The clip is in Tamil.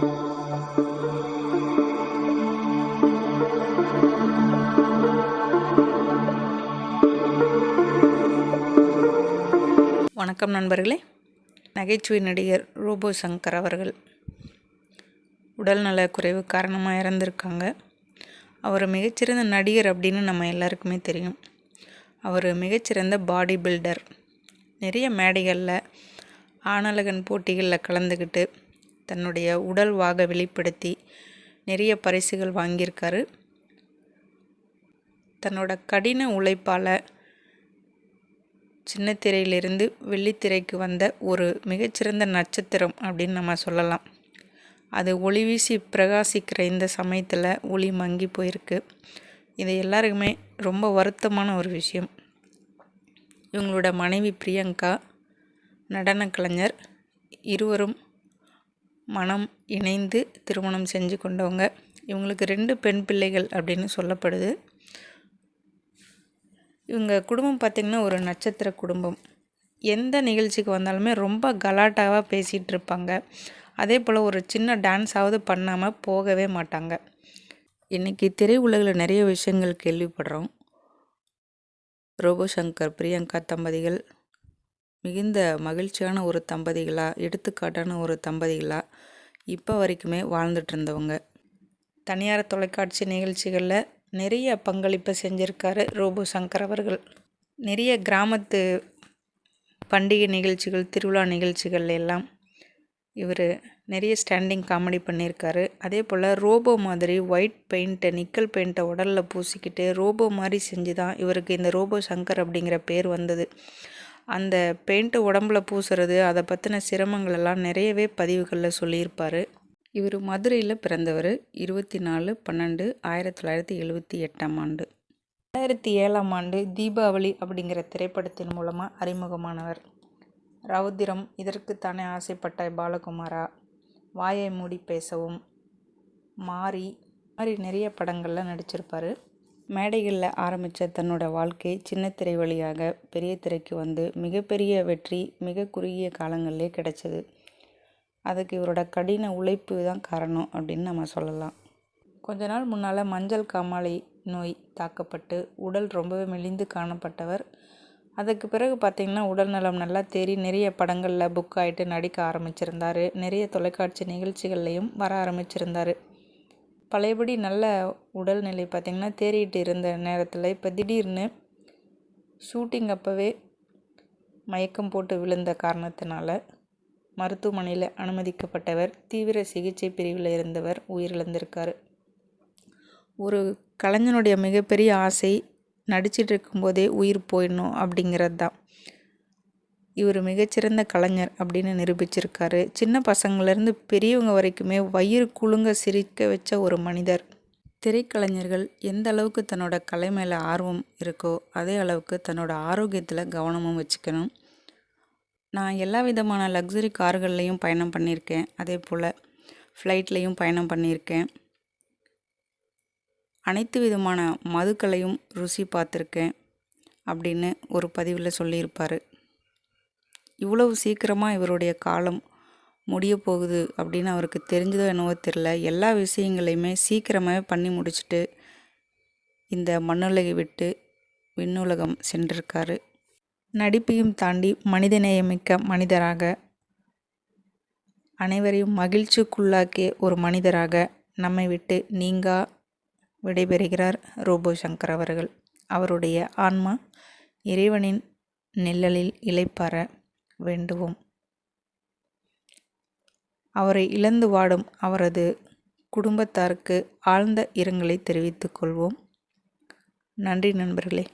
வணக்கம் நண்பர்களே. நகைச்சுவை நடிகர் ரூபோ சங்கர் அவர்கள் உடல்நல குறைவு காரணமாக இறந்துருக்காங்க. அவர் மிகச்சிறந்த நடிகர் அப்படின்னு நம்ம எல்லாருக்குமே தெரியும். அவர் மிகச்சிறந்த பாடி பில்டர். நிறைய மேடைகளில் ஆணழகன் போட்டிகளில் கலந்துக்கிட்டு தன்னுடைய உடல் வாக வெளிப்படுத்தி நிறைய பரிசுகள் வாங்கியிருக்காரு. தன்னோட கடின உழைப்பால் சின்ன திரையிலிருந்து வெள்ளித்திரைக்கு வந்த ஒரு மிகச்சிறந்த நட்சத்திரம் அப்படின்னு நம்ம சொல்லலாம். அது ஒளி வீசி பிரகாசிக்கிற இந்த சமயத்தில் ஒளி மங்கி போயிருக்கு. இது எல்லாருக்குமே ரொம்ப வருத்தமான ஒரு விஷயம். இவங்களோட மனைவி பிரியங்கா நடன கலைஞர் இருவரும் மனம் இணைந்து திருமணம் செஞ்சு கொண்டவங்க. இவங்களுக்கு ரெண்டு பெண் பிள்ளைகள் அப்படின்னு சொல்லப்படுது. இவங்க குடும்பம் பார்த்திங்கன்னா ஒரு நட்சத்திர குடும்பம். எந்த நிகழ்ச்சிக்கு வந்தாலுமே ரொம்ப கலாட்டாவாக பேசிகிட்டு இருப்பாங்க. அதே போல் ஒரு சின்ன டான்ஸாவது பண்ணாமல் போகவே மாட்டாங்க. இன்றைக்கி திரையுலகில் நிறைய விஷயங்கள் கேள்விப்படுறோம். ரோபோ சங்கர் பிரியங்கா தம்பதிகள் மிகுந்த மகிழ்ச்சியான ஒரு தம்பதிகளாக எடுத்துக்காட்டான ஒரு தம்பதிகளாக இப்போ வரைக்குமே வாழ்ந்துட்டு இருந்தவங்க. தனியார் தொலைக்காட்சி நிகழ்ச்சிகளில் நிறைய பங்களிப்பை செஞ்சுருக்காரு ரோபோ சங்கர் அவர்கள். நிறைய கிராமத்து பண்டிகை நிகழ்ச்சிகள் திருவிழா நிகழ்ச்சிகள் எல்லாம் இவர் நிறைய ஸ்டாண்டிங் காமெடி பண்ணியிருக்காரு அதே போல் ரோபோ மாதிரி ஒயிட் பெயிண்ட்டை நிக்கல் பெயிண்ட்டை உடலில் பூசிக்கிட்டு ரோபோ மாதிரி செஞ்சு தான் இவருக்கு இந்த ரோபோ சங்கர் அப்படிங்கிற பேர் வந்தது. அந்த பெயிண்ட்டு உடம்புல பூசுறது அதை பற்றின சிரமங்கள் எல்லாம் நிறையவே பதிவுகளில் சொல்லியிருப்பார். இவர் மதுரையில் பிறந்தவர். இருபத்தி நாலு பன்னெண்டு ஆயிரத்தி தொள்ளாயிரத்தி எழுபத்தி எட்டாம் ஆண்டு. ரெண்டாயிரத்தி ஏழாம் ஆண்டு தீபாவளி அப்படிங்கிற திரைப்படத்தின் மூலமாக அறிமுகமானவர். ரவுத்திரம் இதற்குத்தானே ஆசைப்பட்ட பாலகுமாரா? வாயை மூடி பேசவும். மாறி மாதிரி நிறைய படங்களில் நடிச்சிருப்பார். மேடைகளில் ஆரம்பித்த தன்னோட வாழ்க்கை சின்ன திரை வழியாக பெரிய திரைக்கு வந்து மிகப்பெரிய வெற்றி மிக குறுகிய காலங்களிலே கிடைச்சது. அதுக்கு இவரோட கடின உழைப்பு தான் காரணம் அப்படின்னு நம்ம சொல்லலாம். கொஞ்ச நாள் முன்னால் மஞ்சள் காமாலை நோய் தாக்கப்பட்டு உடல் ரொம்பவே மெலிந்து காணப்பட்டவர். அதுக்கு பிறகு பார்த்திங்கன்னா உடல் நலம் நல்லா தேறி நிறைய படங்களில் புக் ஆகிட்டு நடிக்க ஆரம்பிச்சிருந்தார். நிறைய தொலைக்காட்சி நிகழ்ச்சிகள்லையும் வர ஆரம்பிச்சிருந்தார். பழையபடி நல்ல உடல்நிலை பார்த்திங்கன்னா தேறிட்டு இருந்த நேரத்தில் இப்போ திடீர்னு ஷூட்டிங் அப்போவே மயக்கம் போட்டு விழுந்த காரணத்தினால மருத்துவமனையில் அனுமதிக்கப்பட்டவர் தீவிர சிகிச்சை பிரிவில் இருந்தவர் உயிரிழந்திருக்கார். ஒரு கலைஞனுடைய மிகப்பெரிய ஆசை நடிச்சிட்டு இருக்கும்போதே உயிர் போயிடணும் அப்படிங்கிறது தான் இவர் மிகச்சிறந்த கலைஞர் அப்படின்னு நிரூபிச்சிருக்காரு. சின்ன பசங்கள்லேருந்து பெரியவங்க வரைக்குமே வயிறு குலுங்க சிரிக்க வச்ச ஒரு மனிதர். திரைக்கலைஞர்கள் எந்த அளவுக்கு தன்னோட கலை மேலே ஆர்வம் இருக்கோ அதே அளவுக்கு தன்னோட ஆரோக்கியத்தில் கவனமும் வச்சுக்கணும். நான் எல்லா விதமான லக்ஸுரி கார்கள்லேயும் பயணம் பண்ணியிருக்கேன் அதே போல் ஃப்ளைட்லேயும் பயணம் பண்ணியிருக்கேன் அனைத்து விதமான மதுக்களையும் ருசி பார்த்துருக்கேன் அப்படின்னு ஒரு பதிவில் சொல்லியிருப்பார். இவ்வளவு சீக்கிரமாக இவருடைய காலம் முடிய போகுது அப்படின்னு அவருக்கு தெரிஞ்சதோ என்னவோ தெரில எல்லா விஷயங்களையுமே சீக்கிரமாகவே பண்ணி முடிச்சுட்டு இந்த மண்ணுலகை விட்டு விண்ணுலகம் சென்றிருக்காரு. நடிப்பையும் தாண்டி மனிதநேயமிக்க மனிதராக அனைவரையும் மகிழ்ச்சிக்குள்ளாக்கிய ஒரு மனிதராக நம்மை விட்டு நீங்கா விடைபெறுகிறார் ரோபோ சங்கர் அவர்கள். அவருடைய ஆன்மா இறைவனின் நிழலில் இலைப்பார வேண்டுவோம் அவரை இழந்து வாடும் அவரது குடும்பத்தாருக்கு ஆழ்ந்த இரங்கலை தெரிவித்துக் கொள்வோம் நன்றி நண்பர்களே